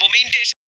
মোমেন্টে না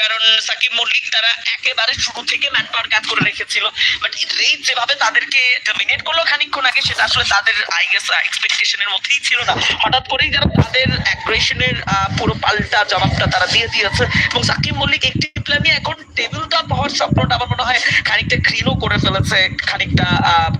কারণ সাকিব মল্লিক তারা একেবারে শুরু থেকে ম্যান পাওয়ার কাজ করে রেখেছিল। বাট রেড যেভাবে তাদেরকে ডমিনেট করল খানিকক্ষণ আগে, সেটা আসলে তাদের আই গেস এক্সপেকটেশনের মধ্যেই ছিল না। হঠাৎ করেই যারা তাদের অ্যাগ্রেশনের পুরো পাল্টা জবাবটা তারা দিয়ে দিয়েছে। এবং সাকিব মল্লিক একটি প্ল্যানে এখন টেবিল টপ হওয়ার স্বপ্নটা আমার মনে হয় খানিকটা ঘৃণও করে ফেলেছে, খানিকটা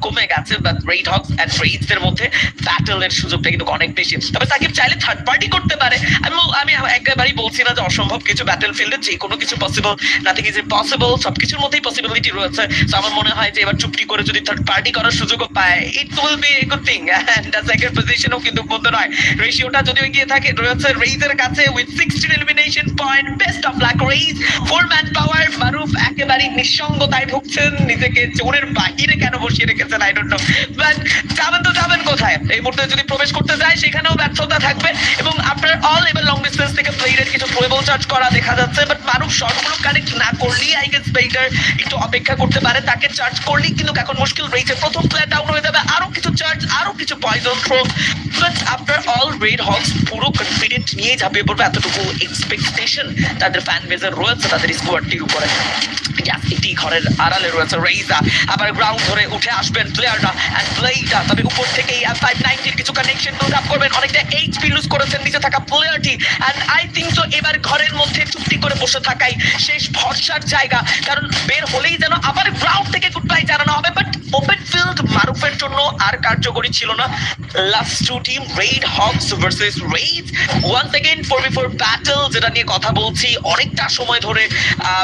কমে গেছে। বাট রেড হকস অ্যান্ড রেডসদের মধ্যে ব্যাটেলের সুযোগটা কিন্তু অনেক বেশি। তবে সাকিব চাইলে থার্ড পার্টি করতে পারে। আমি আমি একেবারেই বলছি না যে অসম্ভব কিছু ব্যাটেল ফিল্ডে যে কোনো কিছু পসিবল নাথিং ইজ ইম্পসিবল সবকিছুর মধ্যেই পসিবিলিটি রয়েছে। তো আমার মনে হয় যে এবার চুক্তি করে যদি থার্ড পার্টি করার সুযোগও পায় it will be a good thing and second পজিশনও কিন্তু মন্দ নয়। রেশিওটা যদিও এগিয়ে থাকে, রয়েছে রেইজের কাছে with sixteen elimination point best of luck Raze four man power Maruf একেবারেই নিঃসঙ্গতায় ঢুকছেন নিজেকে জোরের বাহিরে কেন বসিয়ে রেখেছেন আই ডোন্ট নো বাট যাবেন তো যাবেন কোথায়? এই মুহূর্তে যদি প্রবেশ করতে যায়, সেখানেও ব্যর্থতা থাকবে। এবং আপনার অল এবার লং ডিস্টেন্স থেকে প্লেয়ারের কিছু থ্রোয়েবল চার্জ করা দেখা যাচ্ছে বাট মারুফ শটগুলো কানেক্ট না করলেই আই গেস বেটার একটু অপেক্ষা করতে পারে, তাকে চার্জ করলেই কিন্তু এখন মুশকিল রয়েছে প্রথম প্লেয়ার ডাউন হয়ে যাবে, আরও কিছু চার্জ আরও কিছু পয়জন থ্রো বাট আপনার অল রেড হকস পুরো কনফিডেন্ট নিয়ে ঝাঁপিয়ে পড়বে, এতটুকু এক্সপেকটেশন তাদের ফ্যান বেজের রয়েছে, তাদের স্কোয়াডটির উপরে। এটি ঘরের আড়ালে রয়েছে রেইজা আবার গ্রাউন্ড ধরে উঠে আসবেন প্লেয়াররা এন্ড প্লেইটা তবে উপর থেকে এই ফাইভ নাইনটির কিছু কানেকশন বিল্ড আপ করবেন, অনেকটা এইচপি লুজ করেছেন, নিচে থাকা প্লেয়ারটি এন্ড আই থিঙ্ক সো এবার ঘরের মধ্যে চুক্তি করে বসে থাকাই শেষ ভরসার জায়গা। কারণ বের হলেই যেন আবার গ্রাউন্ড থেকে গুড বাই জানানো হবে। বাট ওপেন ফিল্ড মারুফের জন্য আর কার্যকরী ছিল না। Last two team red hawks versus red once again four B four battle যেটা নিয়ে কথা বলছি। অনেকটা সময় ধরে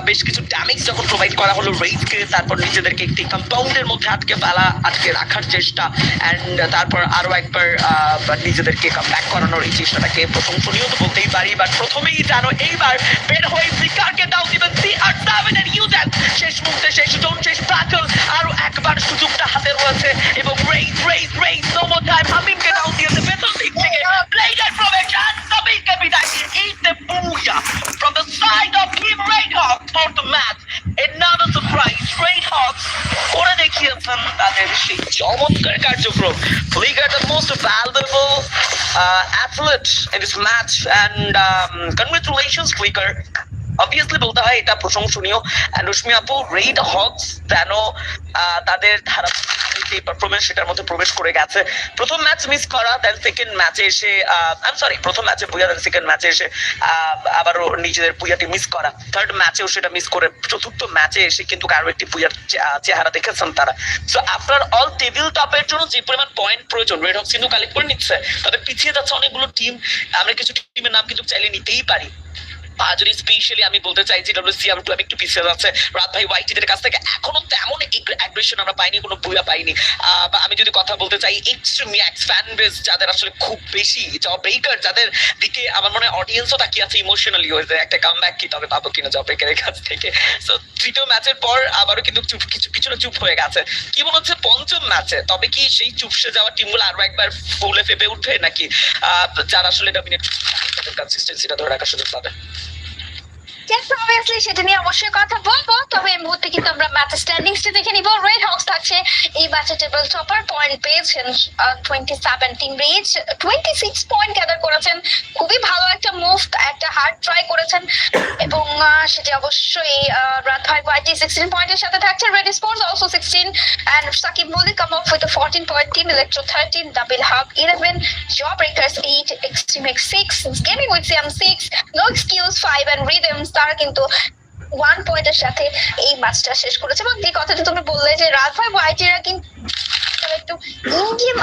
বেশ কিছু ড্যামেজ যখন প্রোভাইড করা হলো রেডকে তারপর নিজেদেরকে একটি কম্পাউন্ডের মধ্যে আটকে ফেলা, আটকে রাখার চেষ্টা। অ্যান্ড তারপর আরও একবার নিজেদেরকে ব্যাক করানোর এই চেষ্টাটাকে প্রশংসনীয় তো বলতেই পারি বাট প্রথমেই জানো এইবার বের হয়ে ফ্লিকারকে দাও দিবেন সি আর সেভেন এর ইউজার। শেষ মুহূর্তে শেষ জোন শেষ ব্যাটল আরও একবার সুযোগটা হাতে রয়েছে এবং race race race no more time হামিমকে দাও দিয়েছে। ভেতর দিক থেকে প্লেয়ার প্রবেশন সবাইকে বিদায়। ইট দ্য বুয়া from the side of Team Red Hawks for the match, another surprise Red Hawks দেখিয়েছেন তাদের সেই চমৎকার কার্যক্রম most valuable uh, athlete in this match and um, congratulations Flicker obviously বলতে হয় এটা প্রশংসনীয় And রশ্মি আপু রেড হকস যেন তাদের ধারা যে পারফরমেন্স সেটার মধ্যে প্রবেশ করে গেছে। প্রথম ম্যাচ মিস করা দেন সেকেন্ড ম্যাচে এসে আই সরি প্রথম ম্যাচে পুয়া দেন সেকেন্ড ম্যাচে এসে আবারও নিজেদের পুয়াটি মিস করা। থার্ড ম্যাচেও সেটা মিস করে চতুর্থ ম্যাচে এসে কিন্তু কারও একটি আহ, চেহারা দেখেছেন তারা। সো আফটার অল টেবিল টপের জন্য যে পরিমাণ পয়েন্ট প্রয়োজন রেড হকস কিন্তু কালেক্ট করে নিচ্ছে তবে পিছিয়ে যাচ্ছে অনেকগুলো টিম আমরা কিছু টিমের নাম কিন্তু চাইলে নিতেই পারি। যদি স্পেশালি আমি বলতে চাই যে ডব্লিউসিএম একটু পিছিয়ে যাচ্ছে। রাত ভাই ওয়াইটিদের কাছ থেকে এখনও তেমন অ্যাগ্রেশন আমরা পাইনি, কোনো বুয়া পাইনি। বা আমি যদি কথা বলতে চাই এক্সট্রিম ম্যাক্স ফ্যান বেস যাদের আসলে খুব বেশি জব ব্রেকার যাদের দিকে আমার মনে হয় অডিয়েন্সও তাকিয়ে আছে ইমোশনালি হয়ে যায় একটা কাম ব্যাক কি, তবে পাবো কিনা জব ব্রেকারের কাছ থেকে। সো তৃতীয় ম্যাচের পর আবারও কিন্তু চুপ, কিছু কিছুটা চুপ হয়ে গেছে। কি মনে হচ্ছে পঞ্চম ম্যাচে তবে কি সেই চুপসে যাওয়া টিমগুলো আরও একবার ফুলে ফেপে উঠবে? নাকি যারা আসলে ডমিনেট কনসিস্টেন্সিটা ধরে রাখার সুযোগ পাবে? সেটা নিয়ে অবশ্যই কথা বলব। তবে এই মুহূর্তে কিন্তু আমরা ম্যাচ স্ট্যান্ডিংসটা দেখে নিব। রেড হাউস থাকছে এই ম্যাচে টেবিল টপার পয়েন্ট পেয়েছেন twenty seven team twenty six point gather করেছেন। খুবই ভালো একটা মুভ একটা হার্ড ট্রাই করেছেন। এবং সেটি অবশ্যই রাত ভাই ওয়াইটি সিক্সটিন পয়েন্টের সাথে থাকছে red sports also sixteen and Sakib Mallick come off with fourteen point team electro thirteen double hub eleven job breakers eight extreme X six gaming with CM six no excuse five and rhythms তারা কিন্তু one পয়েন্টের সাথে এই ম্যাচটা শেষ করেছে। এবং এই কথাটা তুমি বললে যে রাজভাই ওয়াইটিরা কিন্তু একটু ইন গেম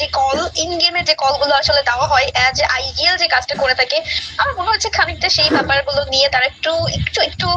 যে কল ইন গেমের যে কলগুলো আসলে দেওয়া হয় যে আইজিএল যে কাজটা করে থাকে, আমার মনে হচ্ছে খানিকটা সেই ব্যাপারগুলো নিয়ে তারা একটু একটু একটু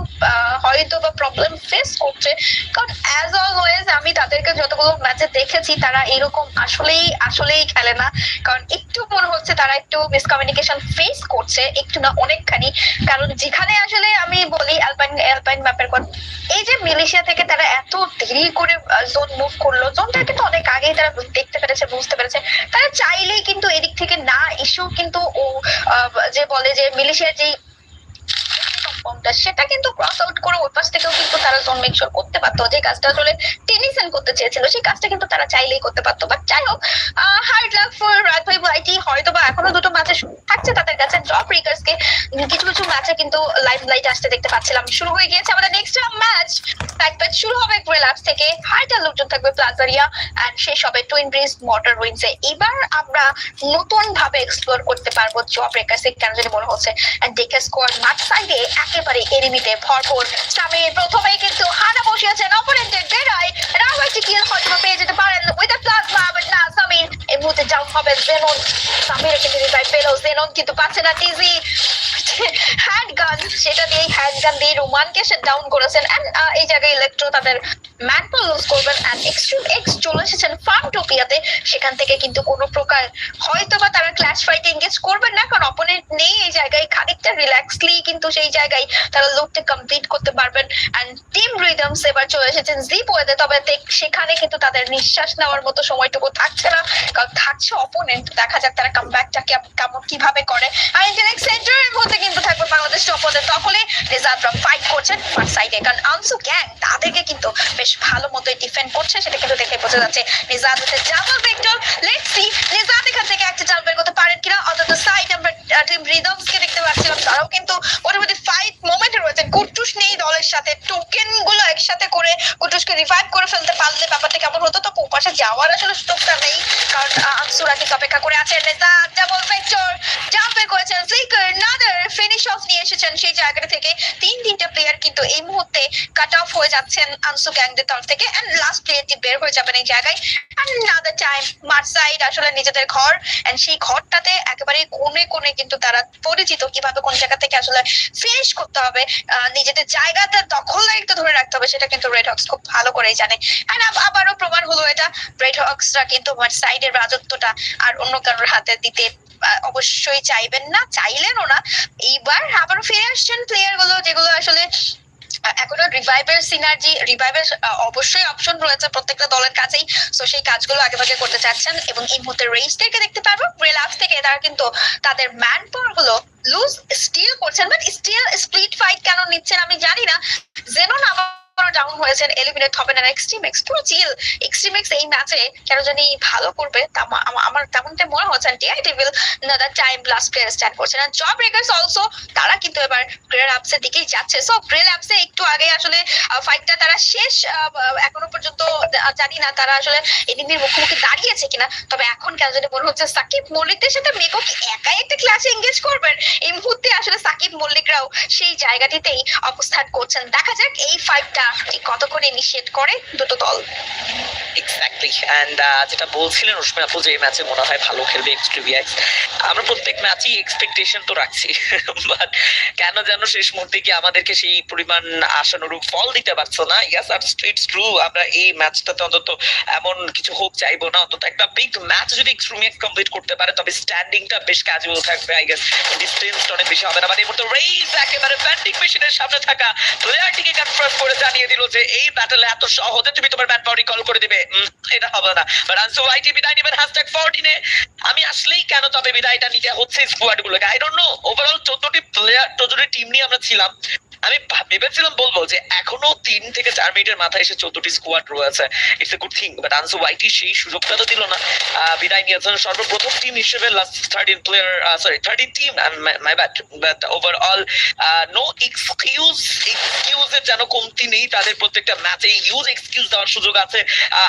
হয়তো বা প্রবলেম ফেস করছে। কারণ অ্যাজ অলওয়েজ আমি তাদেরকে যতগুলো ম্যাচে দেখেছি, তারা এরকম আসলেই আসলেই খেলে না। কারণ একটু মনে হচ্ছে তারা একটু মিসকমিউনিকেশন ফেস করছে, একটু না অনেকখানি। কারণ যেখানে আসলে আমি বলি অ্যালপাইন অ্যালপাইন ম্যাপের কথা, এই যে মালয়েশিয়া থেকে তারা এত দেরি করে জোন মুভ করল জোনটা কিন্তু অনেক আগেই তারা দেখতে পেরেছে, বুঝতে পেরেছে। তারা চাইলেই কিন্তু এদিক থেকে না এসেও কিন্তু ও যে বলে যে মিলিশিয়ার যেই প্ল্যাটফর্মটা সেটা কিন্তু ক্রস আউট করে ওই পাশ থেকেও কিন্তু তারা জোন মেক শিওর করতে পারতো। যে কাজটা আসলে টেনিসন করতে চেয়েছিল, সেই কাজটা কিন্তু তারা চাইলেই করতে পারতো। বাট যাই হোক হার্ড লাক ফর রাত ভাই আইটি হয়তো বা এখনও দুটো ম্যাচে থাকছে তাদের কাছে। জব ব্রেকার্স কে কিছু কিছু ম্যাচে কিন্তু লাইভ লাইট আসতে দেখতে পাচ্ছিলাম। শুরু হয়ে গিয়েছে আমাদের নেক্সট ম্যাচ ম্যাচ শুরু হবে গ্রেলাপস থেকে। হাইটা লোকজন থাকবে প্লাজারিয়া এন্ড শেষ হবে টুইন ব্রিজ মোটর উইন্সে এবার আমরা নতুন ভাবে এক্সপ্লোর করতে পারব জব ব্রেকার্স কেন জানি মনে হচ্ছে। এন্ড দেখে স্কোয়াড মাঠ সাইডে একেবারে এনিমিতে ভরপুর। সামির প্রথমেই কিন্তু হানা বসিয়েছেন অপোনেন্টের ডেরায় কিল হয়তো পেয়ে যেতে পারেন উইথ প্লাজমা বাট না, সামির, এই মুহূর্তে ডাউন হবে জেনন সামির কিন্তু রিভাইভ পেল। জেনন কিন্তু পাচ্ছে না টিজি হ্যান্ড গান সেটা দিয়ে হ্যান্ড গান দিয়ে রোমানকে সে ডাউন করেছেন। এন্ড এই জায়গায় ইলেকট্রো তাদের ম্যানপল লুজ করবেন এন্ড এক্সট্রিম এক্স চলে এসেছেন ফার্ম টোপিয়াতে সেখান থেকে কিন্তু কোনো প্রকার হয়তো বা তারা ক্ল্যাশ ফাইট এঙ্গেজ করবেন না, কারণ অপোনেন্ট নেই এই জায়গায়। খানিকটা রিল্যাক্সলি কিন্তু সেই জায়গায় তারা লুকটা কমপ্লিট করতে পারবেন। এন্ড টিম রিদমস এবার চলে এসেছেন জিপ ওয়েতে তবে সেখানে কিন্তু তাদের নিঃশ্বাস নেওয়ার মতো সময়টুকু থাকছে না, কারণ থাকছে অপোনেন্ট দেখা যাক তারা কামব্যাকটাকে কেমন কীভাবে করে। আর ইন্টারেক্ট সেন্টারের মধ্যে কিন্তু থাকবে বাংলাদেশ টপদের তখনই রেজাল্টরা ফাইট করছেন ফার সাইডে কারণ আনসু গ্যাং তাদেরকে কিন্তু বেশ ভালো মতোই ডিফেন্ড করছে, সেটা কিন্তু দেখে বোঝা যাচ্ছে। নিজাদ হচ্ছে লেটস সি নিজাদ এখান থেকে একটা জাল বের করতে পারেন কিনা? অন্তত সাইড আমরা টিম কে দেখতে পাচ্ছিলাম তারাও কিন্তু মোটামুটি ফাইট রয়েছে কুটুস নেই দলের সাথে। টোকেনগুলো একসাথে করে কুটুসকে রিভাইভ করে ফেলতে পারলে ব্যাপারটা কেমন হতো? তো পাশে যাওয়ার আসলে সুযোগটা নেই, কারণ আনসুরা কিন্তু অপেক্ষা করে আছেন নিজাদ জাম্প করেছেন। ফ্লিকার নাদার ফিনিশ অফ নিয়ে এসেছেন সেই জায়গাটা থেকে। তিন তিনটা প্লেয়ার কিন্তু এই মুহূর্তে কাট অফ হয়ে যাচ্ছেন আনসু গ্যাংদের তরফ থেকে এন্ড লাস্ট বের হয়ে যাবেন এই জায়গায়। নাদার টাইম সাইড আসলে নিজেদের ঘর এন্ড সেই ঘরটাতে একেবারে কোণে কোণে কিন্তু তারা পরিচিত। কীভাবে কোন জায়গা থেকে আসলে ফিনিশ করতে হবে নিজেদের জায়গাটা দখল দায়িত্ব ধরে রাখতে হবে, সেটা কিন্তু রেড হক্স খুব ভালো করেই জানে। এন্ড আবারও প্রমাণ হলো এটা রেড হক্সরা কিন্তু মাঠ সাইডের রাজত্বটা আর অন্য কারোর হাতে দিতে অবশ্যই চাইবেন না, চাইলেনও না। এইবার আবারও ফিরে আসছেন প্লেয়ারগুলো, যেগুলো আসলে এখনও রিভাইভের সিনার্জি রিভাইভের অবশ্যই অপশন রয়েছে প্রত্যেকটা দলের কাছেই। তো সেই কাজগুলো আগে ভাগে করতে চাচ্ছেন এবং এই মুহূর্তে রেসটাকে দেখতে পারব। রিলাক্স থেকে তারা কিন্তু তাদের ম্যান পাওয়ারগুলো লুজ স্টিল করছেন বাট স্টিল স্প্লিট ফাইট কেন নিচ্ছেন আমি জানি না। জেনন আবার ডাউন হয়েছেন এলিমিনেট এক্সট্রিম এক্স পুরো চিল এই ম্যাচে কেন জানি ভালো করবে আমার তেমনটা মনে হচ্ছে নাদার টাইম প্লেয়ার স্ট্যান্ড করছেন আর জব অলসো তারা কিন্তু এবার গ্রেল দিকেই যাচ্ছে। সো গ্রেল একটু আগে আসলে ফাইটটা তারা শেষ এখনও পর্যন্ত জানি না তারা আসলে এনিমির মুখোমুখি দাঁড়িয়েছে কিনা। তবে এখন কেন জানি মনে হচ্ছে সাকিব মল্লিকদের সাথে মেকো কি একাই একটা ক্লাসে এঙ্গেজ করবেন? এই মুহূর্তে আসলে সাকিব মল্লিকরাও সেই জায়গাটিতেই অবস্থান করছেন। দেখা যাক এই ফাইটটা ইনিশিয়েট করে? দুটো দল। এক্স্যাক্টলি এন্ড যেটা বলছিলেন রশ্মি আপু যে ম্যাচে মনে হয় ভালো খেলবে এক্সট্রিভিয়াক্স আমরা প্রত্যেক এক্সপেকটেশন তো রাখছি। বাট কেন যেন শেষ মুহূর্তে গিয়ে আমাদেরকে সেই পরিমাণ আশানুরূপ ফল দিতে পারছ না। ইয়াস আর ট্রু আমরা এই ম্যাচটাতে অন্তত এমন কিছু হোক, চাইব না। অন্তত একটা বিগ ম্যাচ যদি এক্সট্রিমিয়াক্স কমপ্লিট করতে পারে, তবে স্ট্যান্ডিংটা বেশ ক্যাজুয়াল থাকবে আই গেস অনেক বেশি হবে না। মানে এই মুহূর্তে একেবারে ব্যান্ডিং মেশিনের সামনে থাকা প্লেয়ারটিকে কনফার্ম করে জানিয়ে দিল যে এই ব্যাটলে এত সহজে তুমি তোমার ব্যাট পাওয়ার কল করে দিবে। এটা হবে না। বাট ওয়াইটি বিদায় নেবেন? হ্যাশট্যাগ ফোরটিনে আমি আসলেই কেন তবে বিদায়টা নিতে হচ্ছে স্কোয়াড গুলোকে? আই ডোন্ট নো ওভারঅল চোদ্দটি প্লেয়ার চোদ্দটি টিম নিয়ে আমরা ছিলাম। আমি ভেবেছিলাম বলব যে এখনও তিন থেকে চার মিনিটের মাথায় এসে চোদ্দটি স্কোয়াড রয়েছে। It's a good thing but আনসু YT সেই সুযোগটা তো দিল না। বিদায় নিয়েছেন সর্বপ্রথম টিম হিসেবে last thirteen player sorry thirteen team my bad but overall no excuse এক্সকিউজের যেন কমতি নেই। তাদের প্রত্যেকটা ম্যাচে হিউজ এক্সকিউজ দেওয়ার সুযোগ আছে।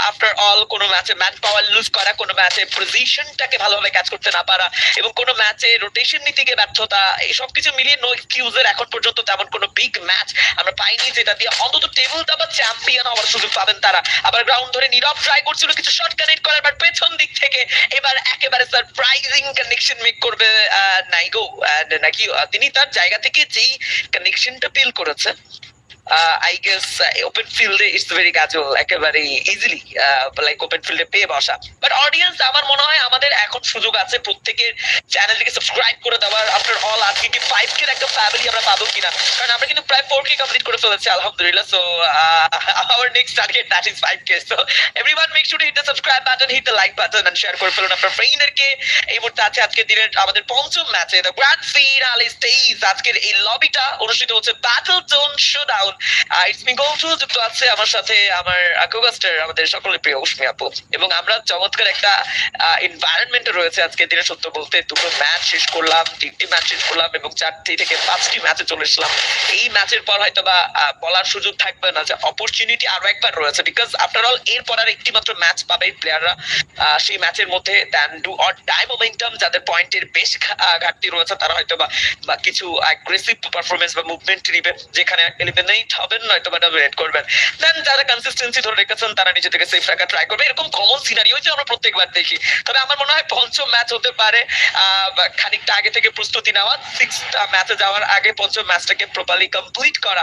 আফটার অল কোনো ম্যাচে ম্যান পাওয়ার লুজ করা, কোনো ম্যাচে পজিশনটাকে ভালোভাবে ক্যাচ করতে না পারা এবং কোনো ম্যাচে রোটেশন নীতিকে ব্যর্থতা, এই সব কিছু মিলিয়ে নো এক্সকিউজের এখন পর্যন্ত তেমন কোনো বিগ ম্যাচ আমরা পাইনি যেটা দিয়ে অন্তত টেবিল দাবা চ্যাম্পিয়ন হওয়ার সুযোগ পাবেন তারা। আবার গ্রাউন্ড ধরে নীরব ট্রাই করছিল কিছু শর্ট কানেক্ট করার বাট পেছন দিক থেকে এবার একেবারে সারপ্রাইজিং কানেকশন মেক করবে নাইগো। নাকি তিনি তার জায়গা থেকে যেই কানেকশনটা ফিল করেছে আই গেস ওপেন ফিল্ডে ইটস ভেরি ক্যাজুয়াল একেবারে ইজিলি লাইক ওপেন ফিল্ডে পেয়ে বসা। বাট অডিয়েন্স আমার মনে হয় আমাদের এখন সুযোগ আছে প্রত্যেকের চ্যানেলটিকে সাবস্ক্রাইব করে দেওয়ার। আফটার অল আজকে কি ফাইভ কে একটা ফ্যামিলি আমরা পাবো কিনা? কারণ আমরা কিন্তু প্রায় ফোর কে কমপ্লিট করে ফেলেছি আলহামদুলিল্লাহ। So our next target that is five K so everyone make should hit the subscribe button hit the like button and share করে ফেলুন আপনার ফ্রেন্ডদেরকে এই মুহূর্তে আছে আজকের দিনের আমাদের পঞ্চম ম্যাচে দ্য গ্র্যান্ড ফিনালে স্টেজ আজকের এই লবিটা অনুষ্ঠিত হচ্ছে ব্যাটল জোন শোডাউন যুক্ত আছে আমার সাথে আমার আমাদের সকলের প্রিয় উষ্মি আপু। এবং আমরা চমৎকার একটা রয়েছে আজকে দিনে সত্য বলতে। দুটো ম্যাচ শেষ করলাম, তিনটি ম্যাচ শেষ করলাম এবং চারটি থেকে পাঁচটি ম্যাচে চলে এসলাম এই ম্যাচের পর হয়তো বা বলার সুযোগ থাকবে না যে অপরচুনিটি আরও একবার রয়েছে। বিকজ আফটার অল এরপর আর একটি মাত্র ম্যাচ পাবে প্লেয়াররা সেই ম্যাচের মধ্যে ডু অর মোমেন্টাম যাদের পয়েন্টের বেশ ঘাটতি রয়েছে, তারা হয়তো বা কিছু অ্যাগ্রেসিভ পারফরমেন্স বা মুভমেন্ট নেবেন যেখানে এলিমিনেট হবেন নয়তো বা ডমিনেট করবেন। দেন যারা কনসিস্টেন্সি ধরে রেখেছেন, তারা নিজে থেকে সেফ রাখা ট্রাই করবে। এরকম কমন সিনারিও যে আমরা প্রত্যেকবার দেখি। তবে আমার মনে হয় পঞ্চম ম্যাচ হতে পারে খানিকটা আগে থেকে প্রস্তুতি নেওয়া। সিক্স ম্যাচে যাওয়ার আগে পঞ্চম ম্যাচটাকে প্রপারলি কমপ্লিট করা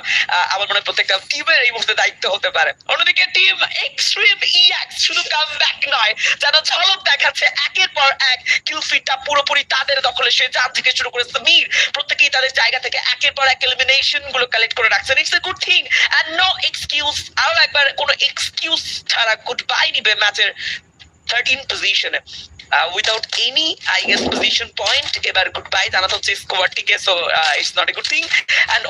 আমার মনে হয় প্রত্যেকটা টিমের এই মুহূর্তে দায়িত্ব হতে পারে। অন্যদিকে টিম এক্সট্রিম ইএক্স শুধু কাম ব্যাক নয়, যারা ঝলক দেখাচ্ছে একের পর এক কিল ফিটটা পুরোপুরি তাদের দখলে। সে চার থেকে শুরু করে সমীর প্রত্যেকেই তাদের জায়গা থেকে একের পর এক এলিমিনেশনগুলো কালেক্ট করে রাখছেন। It's good thing and no excuse আরও একবার কোনো এক্সকিউজ ছাড়া গুড বাই নিবে ম্যাচের থার্টিন পজিশনে without any I guess position point এবার গুড বাই জানাতে হচ্ছে স্কোয়ারটিকে so it's not a good thing and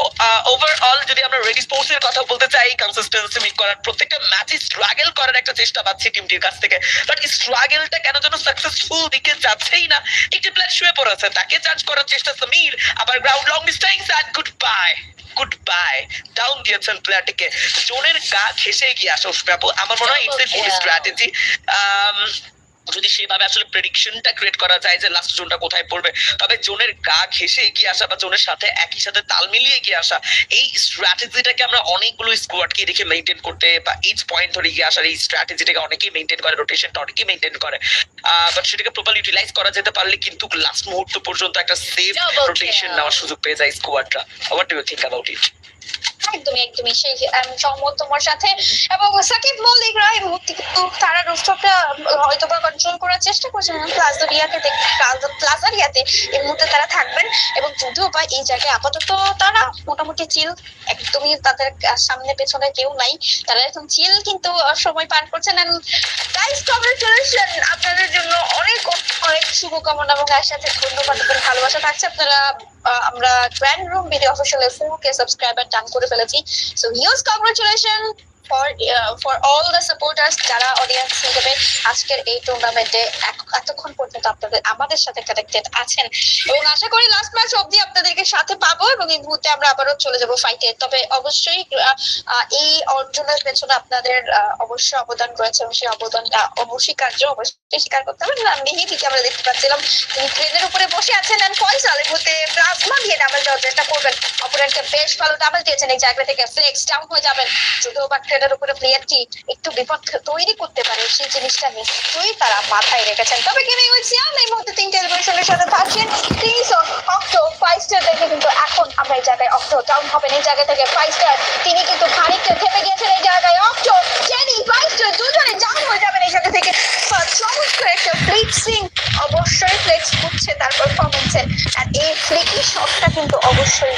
overall যদি আমরা রেডি স্পোর্টস এর কথা বলতে চাই কনসিস্টেন্সি মেক করার প্রত্যেকটা ম্যাচে স্ট্রাগল করার একটা চেষ্টা পাচ্ছি টিমটির কাছ থেকে। বাট স্ট্রাগলটা কেন যেন সাকসেসফুল দিকে যাচ্ছেই না একটি প্লেয়ার শুয়ে পড়েছে তাকে চার্জ করার চেষ্টা সমীর আবার ground long distance and good bye good bye down দিয়েছেন প্লেয়ারটিকে জোনের গা ঘেসে গিয়ে আসা আমার মনে হয় ইটস এ গুড স্ট্র্যাটেজি যদি সেভাবে আসলে প্রেডিকশনটা ক্রিয়েট করা যায় যে লাস্ট জোনটা কোথায় পড়বে তবে জোনের গা ঘেসে এগিয়ে আসা বা জোনের সাথে একই সাথে তাল মিলিয়ে এগিয়ে আসা এই স্ট্র্যাটেজিটাকে আমরা অনেকগুলো স্কোয়াডকে দেখে মেনটেন করতে বা এইচ পয়েন্ট ধরে এগিয়ে আসার এই স্ট্র্যাটেজিটাকে অনেকেই মেনটেন করে রোটেশনটা অনেকেই মেনটেন করে। বাট সেটাকে প্রপারলি ইউটিলাইজ করা যেতে পারলে কিন্তু লাস্ট মুহূর্ত পর্যন্ত একটা সেফ রোটেশন নেওয়ার সুযোগ পেয়ে যায় স্কোয়াডরা what do you think about it একদমই একদমই। সেই, আমি সহমত তোমার সাথে। এবং সাকিব মল্লিকরা এই মুহূর্তে কিন্তু তারা রুফটপটা হয়তো বা কন্ট্রোল করার চেষ্টা করছেন প্লাজারিয়াতে প্লাজারিয়াতে এই মুহূর্তে তারা থাকবেন। এবং যদিও বা এই জায়গায় আপাতত তারা মোটামুটি চিল একদমই তাদের সামনে পেছনে কেউ নাই। তারা এখন চিল কিন্তু সময় পার করছেন। গাইস কংগ্রেচুলেশন আপনাদের জন্য অনেক অনেক শুভকামনা এবং এর সাথে ধন্যবাদ এবং ভালোবাসা থাকছে। আপনারা আমরা grand room video official four K subscriber টান করে ফেলেছি। So huge congratulation for for all the supporters যারা অডিয়েন্স হিসেবে আজকের এই টুর্নামেন্টে এতক্ষণ পর্যন্ত আপনাদের, আমাদের সাথে কানেক্টেড আছেন। এবং আশা করি লাস্ট ম্যাচ অবধি আপনাদেরকে সাথে পাবো এবং এই মুহূর্তে আমরা আবারও চলে যাব ফাইটে তবে অবশ্যই এই অর্জনের পেছনে আপনাদের অবশ্যই অবদান রয়েছে এবং সেই অবদানটা অবস্বীকার্য অবশ্যই স্বীকার করতে হবে। মেহেদিকে আমরা দেখতে পাচ্ছিলাম, তিনি ট্রেনের উপরে বসে আছেন এন্ড ফয়সাল এই মুহূর্তে প্লাজমা দিয়ে ডাবল দেওয়ার চেষ্টা করবেন। অপোনেন্টকে বেশ ভালো ডাবল দিয়েছেন, এই জায়গা থেকে ফ্লেক্স ডাউন হয়ে যাবেন। যদিও বা ট্রেনের উপরে প্লেয়ারটি একটু বিপদ তৈরি করতে পারে সেই জিনিসটা নিশ্চয়ই তারা মাথায় রেখেছেন। তবে উইথ সিয়াম এই মুহূর্তে তিন টেলিভিশনের সাথে থাকছেন ফাইভ স্টার দেখে কিন্তু এখন আমরা এই জায়গায় হবেন। এই জায়গা থেকে ফাইভ স্টার তিনি কিন্তু খানিকটা এই জায়গায়। জেনি ফাইভ স্টার দুজনে হয়ে যাবেন এই জায়গা থেকে। চমৎকার একটা ফ্লিক্সিং অবশ্যই ফ্লেক্স করছে তার পারফরমেন্সে আর এই ফ্লিকি শটটা কিন্তু অবশ্যই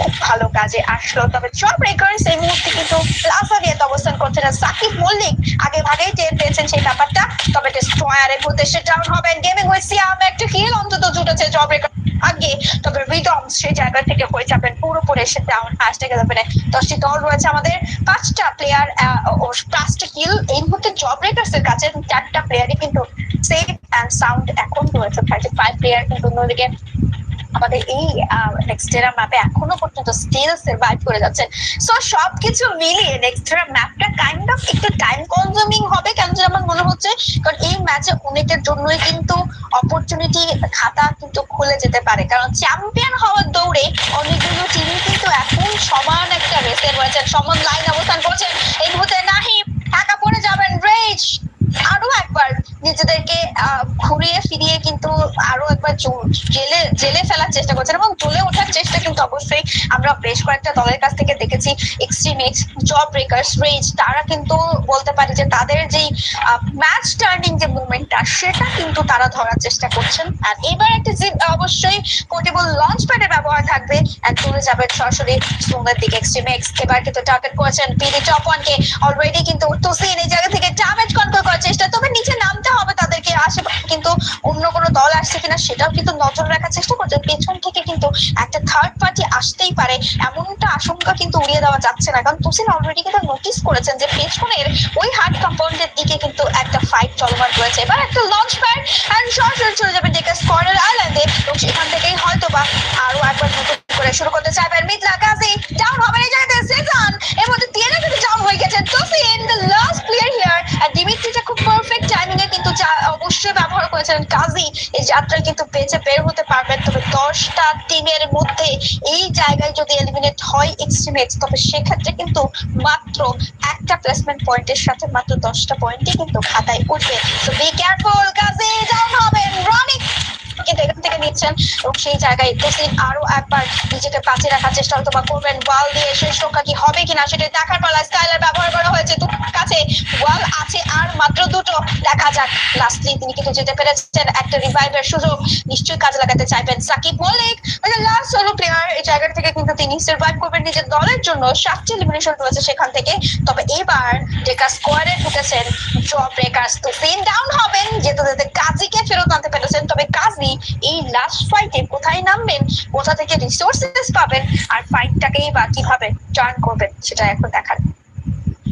খুব ভালো কাজে আসলো। তবে চপ ব্রেকার্স এই মুহূর্তে কিন্তু প্লাজারিয়াতে অবস্থান করছে না। সাকিব মল্লিক আগে ভাগেই টের পেয়েছেন সেই ব্যাপারটা, তবে ডেস্ট্রয়ারের মধ্যে সে ডাউন হবেন গেমিং উইথ সিয়াম একটা হিল অন্তত জুটেছে জব ব্রেকার আগে। তবে রিডমস সেই জায়গা থেকে হয়ে যাবেন, পুরোপুরি এসে ডাউন হ্যাশট্যাগ যাবেন দশটি দল রয়েছে আমাদের। পাঁচটা প্লেয়ার ও পাঁচটা কিল এই মুহূর্তে জব ব্রেকার্স এর কাছে চারটা প্লেয়ারই কিন্তু সেফ অ্যান্ড সাউন্ড এখন রয়েছে। থার্টি ফাইভ প্লেয়ার কিন্তু অন্যদিকে আমাদের এই নেক্সট এরা ম্যাপে এখনও পর্যন্ত স্টিল সার্ভাইভ করে যাচ্ছে সো সবকিছু মিলিয়ে নেক্সটেরা ম্যাপটা কাইন্ড অফ একটু টাইম কনজিউমিং হবে কেন যেন আমার মনে হচ্ছে, কারণ এই ম্যাচে অনেকের জন্যই কিন্তু অপরচুনিটি খাতা কিন্তু খুলে যেতে পারে। কারণ চ্যাম্পিয়ন হওয়ার দৌড়ে অনেকগুলো টিমই কিন্তু এখন সমান একটা রেসে রয়েছেন, সমান লাইন অবস্থান করছেন। এই মুহূর্তে নাহিম টাকা পড়ে যাবেন, রেজ। আরও একবার নিজেদেরকে ঘুরিয়ে ফিরিয়ে কিন্তু আরও একবার জেলে জেলে ফেলার চেষ্টা করছেন এবং জ্বলে ওঠার চেষ্টা কিন্তু অবশ্যই আমরা বেশ কয়েকটা দলের কাছ থেকে দেখেছি। এক্সট্রিমিক্স জব ব্রেকার্স রেজ তারা কিন্তু বলতে পারে যে তাদের যেই ম্যাচ টার্নিং যে মুভমেন্টটা সেটা কিন্তু তারা ধরার চেষ্টা করছেন। আর এবার একটা যে, অবশ্যই পোর্টেবল লঞ্চ প্যাডের ব্যবহার থাকবে and চলে যাবে সরাসরি সুন্দর দিকে এক্সট্রিমিক্স এবার কিন্তু টার্গেট করেছেন পিডি টপ ওয়ানকে অলরেডি কিন্তু এই জায়গা থেকে ড্যামেজ কন্ট্রোল করার চেষ্টা, তবে নিচে নামতে হবে তাদেরকে আশেপাশে, কিন্তু অন্য কোনো দল আসছে কিনা সেটাও কিন্তু নজর রাখার চেষ্টা করছে। পেছন থেকে কিন্তু একটা থার্ড পার্টি আসতেই পারে, এমনটা আশঙ্কা কিন্তু উড়িয়ে দেওয়া যাচ্ছে না। কারণ তুসিন অলরেডি কিন্তু নোটিস করেছেন যে পেছনের ওই হার্ড কম্পাউন্ডের দিকে কিন্তু একটা ফাইট চলমান রয়েছে। এবার একটা লঞ্চ প্যাড এন্ড সরাসরি চলে যাবে ডেকাস কর্নার আইল্যান্ডে এবং সেখান থেকেই হয়তো বা আরও একবার নতুন করে শুরু করতে চাইবেন মিথলা কাজী। ডাউন হবে এই জায়গাতে সিজন। এর মধ্যে তিনে কিন্তু ডাউন হয়ে গেছে। তুসিন দ্য লাস্ট প্লেয়ার হিয়ার আর ডিমিট্রিটা খুব পারফেক্ট টাইমিং এ কিন্তু অবশ্যই ব্যবহার করেছেন কাজী। এই যাত্রায় কিন্তু বেঁচে বের হতে পারবেন। তবে দশটা টিমের মধ্যে এই জায়গায় যদি এলিমিনেট হয় এক্সট্রিমেটস তবে সেক্ষেত্রে কিন্তু মাত্র একটা প্লেসমেন্ট পয়েন্টের সাথে মাত্র দশটা পয়েন্টই কিন্তু খাতায় উঠবে। তো বি কেয়ারফুল কাজী ডাউন হবেন রনিক কিন্তু এখান থেকে নিচ্ছেন সেই জায়গায় তোসিন আরও একবার নিজেকে বাঁচিয়ে রাখার চেষ্টা হয়তো বা করবেন। ওয়াল দিয়ে শেষ রক্ষা কি হবে কিনা সেটা দেখার পালা স্টাইলার ব্যবহার করা হয়েছে। দু কাছে ওয়াল আছে আর মাত্র দুটো। দেখা যাক। লাস্টলি তিনি কিন্তু যেতে পেরেছেন একটা রিভাইভের সুযোগ। নিশ্চয়ই কাজে লাগাতে চাইবেন Sakib Mallick last solo player এই জায়গা থেকে কিন্তু তিনি সার্ভাইভ করবেন নিজের দলের জন্য। সাতটি এলিমিনেশন রয়েছে সেখান থেকে। তবে এবার ডেকা স্কোয়াডে ঢুকেছেন। জব ব্রেকার্স তো সিন ডাউন হবেন। যেতে যেতে কাজীকে ফেরত আনতে পেরেছেন? তবে কাজী এই লাস্ট ফাইটে কোথায় নামবেন? কোথা থেকে রিসোর্সেস পাবেন? আর ফাইটটাকেই বা কীভাবে টার্ন করবেন? সেটা এখন দেখার।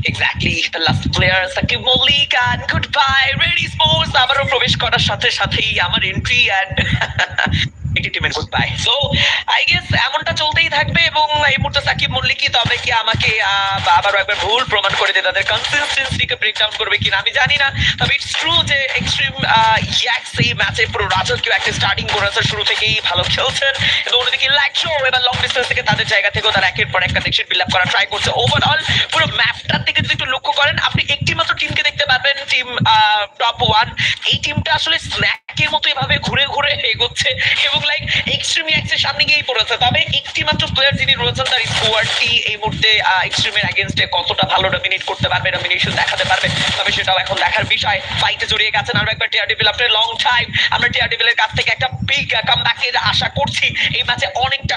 Exactly the last player Sakib Mallick and good bye ready sports আবারও প্রবেশ করার সাথে সাথেই আমার এন্ট্রি অ্যান্ড একটি good bye so I guess এমনটা চলতেই থাকবে এবং এই মুহূর্তে সাকিব মল্লিকই তবে কি আমাকে আবারও একবার ভুল প্রমাণ করে দিয়ে তাদের কনসিস্টেন্সিকে ব্রেক ডাউন করবে কিনা আমি জানি না। তবে ইটস ট্রু যে এক্সট্রিম ইয়াক্স এই ম্যাচে পুরো রাজকীয় একটা স্টার্টিং করেছে শুরু থেকেই ভালো খেলছেন। এবং অন্যদিকে লাইকশো এবার লং ডিস্টেন্স থেকে তাদের জায়গা থেকেও তারা একের পর এক কানেকশন বিল্ড আপ করা ট্রাই করছে। ওভারঅল পুরো ম্যাপটার দিকে যদি একটু লক্ষ্য করেন, আপনি একটি মাত্র টিমকে দেখতে পারবেন টিম টপ ওয়ান এই টিমটা আসলে স্ন্যাকের মতো এভাবে ঘুরে ঘুরে এগোচ্ছে এবং লাইক এক্সট্রিম সামনে গিয়েই পড়েছে তবে একটি মাত্র প্লেয়ার যিনি রয়েছেন, তার স্কোয়ারটি এই মুহূর্তে এক্সট্রিমের এগেনস্টে কতটা ভালো ডমিনেট করতে পারবে ডমিনেশন দেখাতে পারবে, তবে সেটাও এখন দেখার বিষয়। ফাইটে জড়িয়ে গেছেন আরও একবার TR Devil after long time আমরা টিআর ডেভিলের কাছ থেকে একটা বিগ আশা করছি। এই ম্যাচে অনেকটা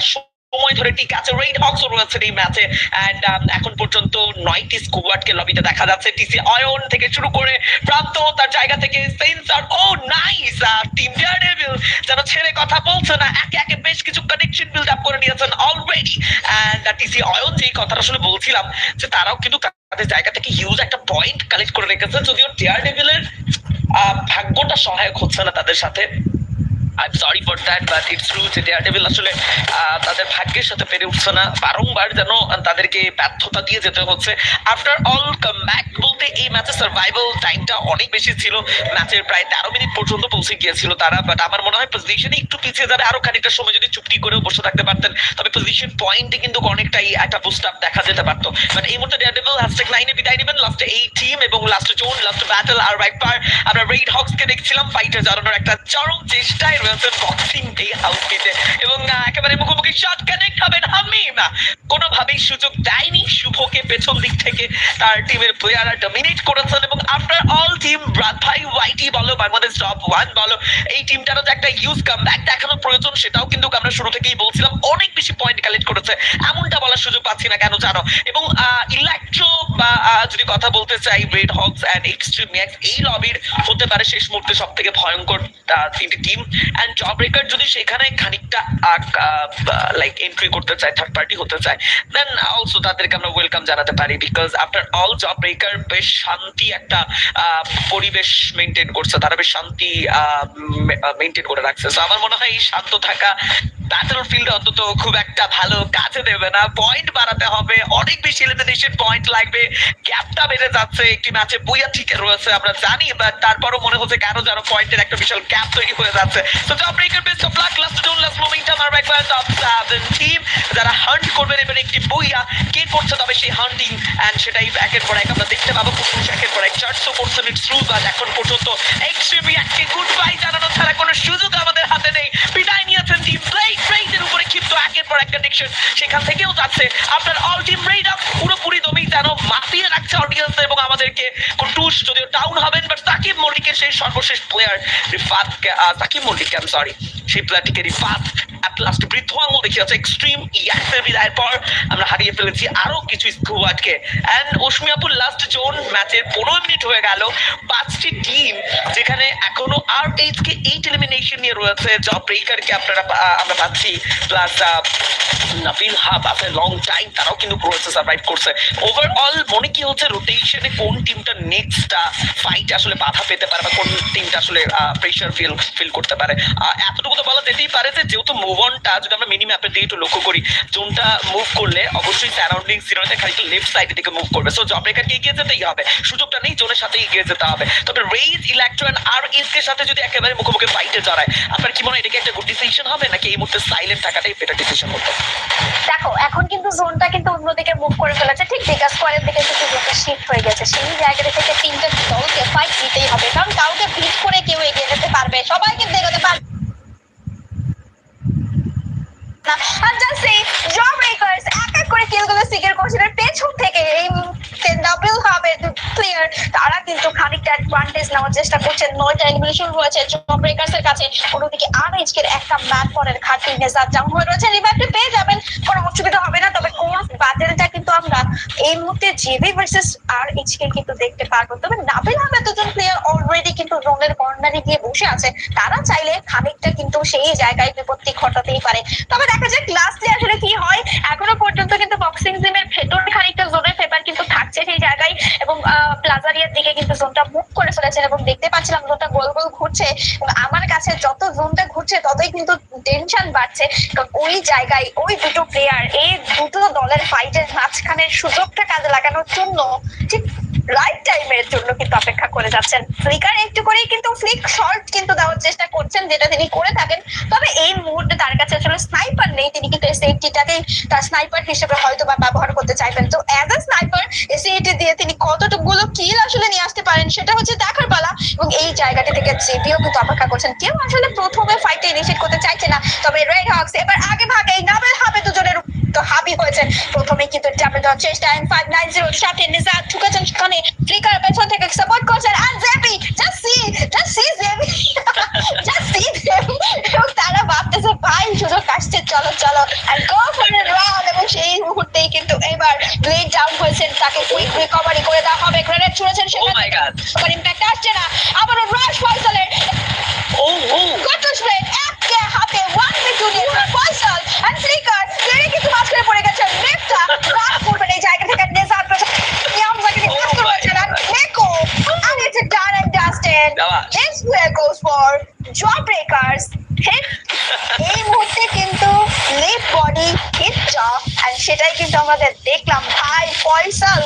সময় ধরে ঠিক আছে রেড হক্স রয়েছে এই ম্যাচে এন্ড এখন পর্যন্ত নয়টি স্কোয়াডকে লবিতে দেখা যাচ্ছে। টিসি অয়ন থেকে শুরু করে প্রান্ত তার জায়গা থেকে সেন্সার ও নাইস টিম ডেভিল যেন ছেড়ে কথা বলছে না, একে একে বেশ কিছু কানেকশন বিল্ড আপ করে নিয়েছেন অলরেডি এন্ড টিসি অয়ন যেই কথাটা আসলে বলছিলাম, যে তারাও কিন্তু তাদের জায়গা থেকে হিউজ একটা পয়েন্ট কালেক্ট করে রেখেছে, যদিও টিয়ার ডেভিলের ভাগ্যটা সহায়ক হচ্ছে না তাদের সাথে। I am sorry for that but it's true যে ডেয়ার ডেভিল আসলে তাদের ভাগ্যের সাথে পেরে উঠছে না। বারংবার যেন তাদেরকে ব্যর্থতা দিয়ে যেতে হচ্ছে। আফটার অল ব্যাক বলতে এই ম্যাচে সার্ভাইভাল টাইমটা অনেক বেশি ছিল। ম্যাচের প্রায় তেরো মিনিট পর্যন্ত পৌঁছে গিয়েছিল তারা বাট আমার মনে হয় পজিশনে একটু পিছিয়ে যাবে। আরও খানিকটা সময় যদি চুপটি করেও বসে থাকতে পারতেন, তবে পজিশন পয়েন্টে কিন্তু অনেকটাই একটা বুস্ট আপ দেখা যেতে পারতো। বাট এই মুহূর্তে ডেয়ার ডেভিল হ্যাশট্যাগ লাইনে বিদায় নেবেন। লাস্টে এই টিম এবং লাস্টে জোন লাস্ট ব্যাটল আর একবার আমরা রেড হক্সকে দেখছিলাম ফাইটে জড়ানোর একটা চরম চেষ্টায় রয়েছেন বক্সিং এই হাউসটিতে এবং একেবারে মুখোমুখি শট কানেক্ট হবেন হামিম। কোনোভাবেই সুযোগ দেয়নি শুভকে পেছন দিক থেকে। তার টিমের প্লেয়াররা ডমিনেট করেছেন এবং আফটার অল টিম ভাই ওয়াইটি বলো বাংলাদেশ টপ ওয়ান বলো, এই টিমটারও যে একটা ইউজ কাম ব্যাক দেখানোর প্রয়োজন, সেটাও কিন্তু আমরা শুরু থেকেই বলছিলাম, অনেক বেশি পয়েন্ট কালেক্ট করেছে। এমনটা বলার সুযোগ পাচ্ছি না কেন জানো? এবং ইলেকট্রো বা যদি কথা বলতে চাই Red Hawks and Extreme Max এই লবির হতে পারে শেষ মুহূর্তে সব থেকে ভয়ঙ্কর তিনটি টিম অ্যান্ড জব ব্রেকার যদি সেখানে খানিকটা লাইক এন্ট্রি করতে চায় থার্ড পার্টি হতে চায় দেন অলসো তাদেরকে আমরা ওয়েলকাম জানাতে পারি because after all Job Breaker বেশ শান্তি একটা পরিবেশ মেনটেন করছে। তারা বেশ শান্তি মেনটেন করে রাখছে। আমার মনে হয় এই শান্ত থাকা ব্যাটল ফিল্ড অন্তত খুব একটা ভালো কাজে দেবে না। পয়েন্ট বাড়াতে হবে, অনেক বেশি এলিমিনেশন পয়েন্ট লাগবে। গ্যাপটা বেড়ে যাচ্ছে, একটি ম্যাচে বইয়া ঠিক রয়েছে, আমরা জানি বাট তারপরও মনে হচ্ছে কেন যেন পয়েন্টের একটা বিশাল গ্যাপ তৈরি হয়ে যাচ্ছে। তো Job Breaker best of luck last done last momentum আর একবার টপ সেভেন টিম যারা হান্ট করবেন এবার একটি বইয়া কে করছে, তবে সেই হান্টিং অ্যান্ড সেটাই একের পর এক আমরা দেখতে পাবো পুরুষ একের পর এক চারশো করছে মিনিট থ্রু বাট এখন পর্যন্ত এক্সট্রিমলি একটি গুড বাই জানানো ছাড়া কোনো সুযোগ আমাদের হাতে নেই। বিদায় নিয়েছেন টিম ব্রেইজের উপরে ক্ষিপ্ত, একের পর এক কানেকশন সেখান থেকেও যাচ্ছে আপনার অল টিম পুরোপুরি দমই যেন মাতিয়ে রাখছে অডিয়েন্স এবং আমাদেরকে কুটুস, যদিও ডাউন হবেন বাট সাকিব মল্লিকের সেই সর্বশেষ player Rifat Sakib Mallick um sorry সেই প্লেয়ারটিকে রিফাত লাস্ট বৃদ্ধ আঙুল দেখিয়েছে এক্সট্রিম ইয়াসের বিদায়ের পর আমরা হারিয়ে ফেলেছি আরও কিছু স্কুয়াডকে অ্যান্ড ওসমিয়াপুর লাস্ট জোন ম্যাচের পনেরো মিনিট হয়ে গেল। পাঁচটি টিম যেখানে এখনও R H K eight elimination নিয়ে রয়েছে। জব ব্রেকারকে আপনারা আমরা পাচ্ছি plus Nabil hub after long time তারাও কিন্তু রয়েছে সার্ভাইভ করছে। ওভারঅল মনে কি হচ্ছে রোটেশনে কোন টিমটা নেক্সট ফাইট আসলে বাধা পেতে পারে বা কোন টিমটা আসলে প্রেশার ফিল ফিল করতে পারে? এতটুকু তো বলা যেতেই পারে যে, যেহেতু মুভ অনটা যদি আমরা মিনি ম্যাপের দিকে একটু লক্ষ্য করি, জোনটা মুভ করলে অবশ্যই সারাউন্ডিং সিনোতে খানিকটা লেফট সাইডের দিকে মুভ করবে। সো জব ব্রেকারকে এগিয়ে যেতেই হবে। সুযোগটা নেই, জোনের সাথে এগিয়ে যেতে হবে। তবে রেইজ ইলেকট্রন আর এসকে সাথে যদি একেবারে মুখোমুখি ফাইটে জড়ায়, আপনার কি মনে হয়, এটাকে একটা গুড ডিসিশন হবে নাকি এই মুহূর্তে সাইলেন্ট থাকাটাই বেটার ডিসিশন হতো। দেখো, এখন কিন্তু জোনটা কিন্তু অন্যদিকে মুভ করে ফেলেছে। ঠিক বিকাশ স্কোয়ারের দিকে কিন্তু জোনটা শিফট হয়ে গেছে। সেই জায়গা থেকে তিনটে দলকে ফাইট দিতেই হবে। কারণ কাউকে বিট করে কেউ এগিয়ে যেতে পারবে। সবাই কিন্তু এগোতে পারবে আর জাস্ট এই জব ব্রেকার্স এক এক করে কিলগুলো সিকের করছে এর পেছন থেকে। এই ডাবল হবে প্লেয়ার তারা কিন্তু খানিকটা অ্যাডভান্টেজ নেওয়ার চেষ্টা করছেন নয়টা এলিমিনেশন রয়েছে জব ব্রেকার্স এর কাছে। অন্যদিকে আর এইচকের একটা ম্যান পরের ঘাটতি নেজার জাম হয়ে রয়েছে। রিভাইভটা পেয়ে যাবেন, কোনো অসুবিধা হবে না। তবে কোন বাজারেটা কিন্তু আমরা এই মুহূর্তে জিবি ভার্সেস আর এইচকে কিন্তু দেখতে পারব। তবে নাবিল আহমেদ দুজন প্লেয়ার অলরেডি কিন্তু জোনের কর্নারে গিয়ে বসে আছে। তারা চাইলে খানিকটা কিন্তু সেই জায়গায় বিপত্তি ঘটাতেই পারে। তবে দেখা যাক লাস্টে আসলে কি হয়? এখনও পর্যন্ত কিন্তু বক্সিং জিমের ভেতরে খানিকটা জোনের ফেভার কিন্তু থাকছে সেই জায়গায় এবং প্লাজারিয়ার দিকে কিন্তু জোনটা মুভ করে চলেছেন এবং দেখতে পাচ্ছিলাম জোনটা গোল গোল ঘুরছে আমার কাছে যত জোনটা ঘুরছে ততই কিন্তু টেনশন বাড়ছে। ওই জায়গায় ওই দুটো প্লেয়ার এই দুটো দলের ফাইটের মাঝখানে সুযোগটা কাজে লাগানোর জন্য ঠিক রাইট টাইমের জন্য কিন্তু অপেক্ষা করে যাচ্ছেন। ফ্লিকার একটু করেই কিন্তু ফ্লিক শর্ট কিন্তু দেওয়ার চেষ্টা করছেন, যেটা তিনি করে থাকেন। তবে এই মুহূর্তে তার কাছে আসলে স্নাইপার নেই। তিনি কিন্তু সেফটিটাকেই তার স্নাইপার হিসেবে হয়তো বা ব্যবহার করতে চাইবেন। তো অ্যাজ আ স্নাইপার এসিটি দিয়ে তিনি কতটুকুগুলো কিল আসলে নিয়ে আসতে পারেন, সেটা হচ্ছে দেখার পালা। এবং এই জায়গাটি থেকে জেবিও কিন্তু অপেক্ষা করছেন। কেউ আসলে প্রথমে ফাইটে ইনিশিয়েট করতে চাইছে না। তবে রেড হক্স এবার আগে ভাগে নাবেল হাবে দুজনের তো হাবি হয়েছে। প্রথমে কিন্তু চাপে দেওয়ার চেষ্টা এন্ড ফাইভ নাইন জিরো সাথে নিজার ঠুকেছেন সেখানে। ফ্লিকার পেছন থেকে সাপোর্ট করছেন। আর JB just see just see JB just see এবং তারা ভাবতেছে ভাই সুযোগ আসছে চলো চলো। আর গো ফর এ রাউন্ড এবং সেই মুহূর্তেই কিন্তু এবার ব্লেড ডাউন হয়েছেন তাকে কুইক রিকভারি করে দেওয়া হবে। গ্রেনেড ছুঁড়েছেন ও সেখানে। মাই গড আবার ইম্প্যাক্ট আসছে না। আবারও রাশ ফয়সালের। ও ও কটুস ব্লেড একে হাতে ওয়ান পি টু নিয়ে ফয়সাল এন্ড ফ্লিকার তিনি কিন্তু মাঝখানে পড়ে গেছেন নেপটা রাশ করবেন এই জায়গা থেকে নেজার ইয়ামজাকে Oh নিয়ে my করছেন আর God. নেকো and it's a done and dusted Dawa. this player goes for jaw breakers hit এই মুহূর্তে কিন্তু লিপ বডি হিট জ এন্ড সেটাই কিন্তু আমাদের দেখলাম ভাই ফয়সাল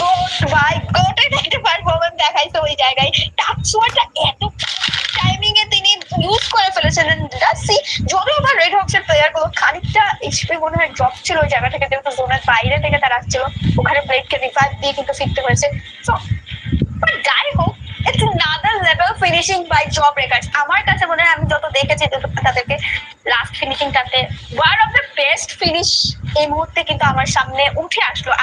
গোট ভাই গোটের একটা পারফরমেন্স দেখাইছে ওই জায়গায় টাচওয়াটা এত টাইমিং এ তিনি ইউজ করে ফেলেছেন সি যদিও আবার রেড হক্স এর প্লেয়ারগুলো খানিকটা এইচপি মনে হয় ড্রপ ছিল ওই জায়গা থেকে যেহেতু জোনের বাইরে থেকে তারা আসছিল ওখানে ব্লেডকে রিভাইভ দিয়ে কিন্তু ফিরতে হয়েছে। যাই হোক একটু another level finishing by Job Breakers আমার কাছে মনে হয় আমি যত দেখেছি তাদেরকে last ফিনিশিংটাতে one of the best finish এই মুহূর্তে কিন্তু আমার সামনে উঠে আসলো।